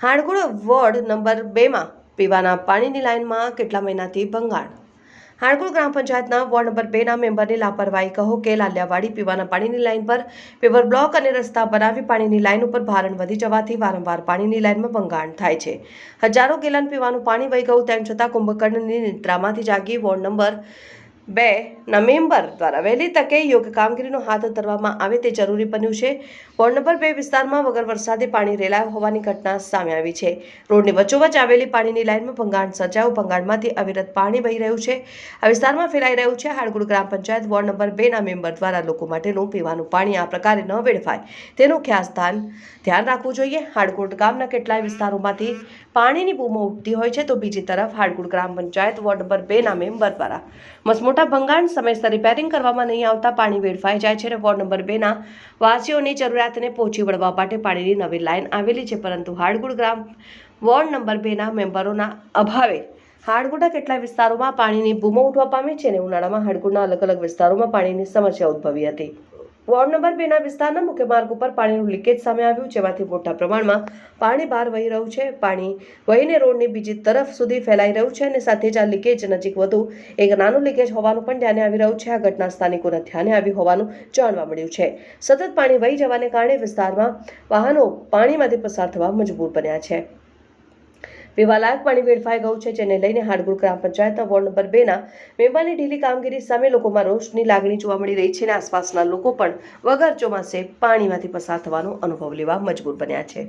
હાડગુડ ward number બેમાં પીવાના પાણીની લાઇનમાં કેટલા મહિનાથી ભંગાણ હાણકુળ ગ્રામ પંચાયતના વોર્ડ નંબર બેના મેમ્બરની લાપરવાહી કહો કે લાલિયાવાડી પીવાના પાણીની લાઇન પર પેવર બ્લોક અને રસ્તા બનાવી પાણીની લાઇન ઉપર ભારણ વધી જવાથી વારંવાર પાણીની લાઇનમાં ભંગાણ થાય છે. હજારો ગેલન પીવાનું પાણી વહી ગયું તેમ છતાં કુંભકર્ણની નિદ્રામાંથી જાગી વોર્ડ નંબર બે, નવેમ્બર દ્વારા વહેલી તકે યોગ્ય કામગીરીનો હાથ ધરવામાં આવે તે જરૂરી બન્યું છે. વોર્ડ નંબર બે વિસ્તારમાં વગર વરસાદે પાણી રેલાયું હોવાની ઘટના સામે આવી છે. રોડની વચ્ચોવચ્ચ આવેલી પાણીની લાઇનમાં ભંગાણ સર્જાયું. ભંગાણમાંથી અવિરત પાણી વહી રહ્યું છે. આ વિસ્તારમાં ફેલાઈ રહ્યું છે. હાડગુડ ગ્રામ પંચાયત વોર્ડ નંબર બેના મેમ્બર દ્વારા લોકો માટેનું પીવાનું પાણી આ પ્રકારે ન વેડફાય. તેનું ખાસ ધ્યાન ધ્યાન રાખવું જોઈએ. હાડગુડ ગામના કેટલાય વિસ્તારોમાંથી પાણીની બૂમો ઉઠતી હોય છે તો બીજી તરફ હાડગુડ ગ્રામ પંચાયત વોર્ડ નંબર બેના મેમ્બર દ્વારા મસમોટા ભંગાણ સમયસર રિપેરિંગ કરવામાં નહીં આવતા પાણી વેડફાઈ જાય છે અને વોર્ડ નંબર બેના વાસીઓની જરૂરિયાતને પહોંચી વળવા માટે પાણીની નવી લાઇન આવેલી છે, પરંતુ હાડગુડ ગ્રામ વોર્ડ નંબર બેના મેમ્બરોના અભાવે હાડગુડા કેટલા વિસ્તારોમાં પાણીની બૂમો ઉઠવા પામી છે અને ઉનાળામાં હાડગુડના અલગ અલગ વિસ્તારોમાં પાણીની સમસ્યા ઉદ્ભવી હતી. વોર્ડ નંબર બેના વિસ્તારના મુખ્ય માર્ગ ઉપર પાણીનું લીકેજ સામે આવ્યું, જેમાંથી મોટા પ્રમાણમાં પાણી બહાર વહી રહ્યું છે. પાણી વહીને રોડની બીજી તરફ સુધી ફેલાઈ રહ્યું છે અને સાથે જ આ લીકેજ નજીક વધુ એક નાનું લીકેજ હોવાનું પણ ધ્યાને આવી રહ્યું છે. આ ઘટના સ્થાનિકોના ધ્યાને આવી હોવાનું જાણવા મળ્યું છે. સતત પાણી વહી જવાને કારણે વિસ્તારમાં વાહનો પાણીમાંથી પસાર થવા મજબૂર બન્યા છે. પીવાલાયક પાણી વેડફાઈ ગયું છે, જેને લઈને હાડગુડ ગ્રામ પંચાયતના વોર્ડ નંબર બેના મેમ્બરની ઢીલી કામગીરી સામે લોકોમાં રોષની લાગણી જોવા મળી રહી છે અને આસપાસના લોકો પણ વગર ચોમાસે પાણીમાંથી પસાર થવાનો અનુભવ લેવા મજબૂર બન્યા છે.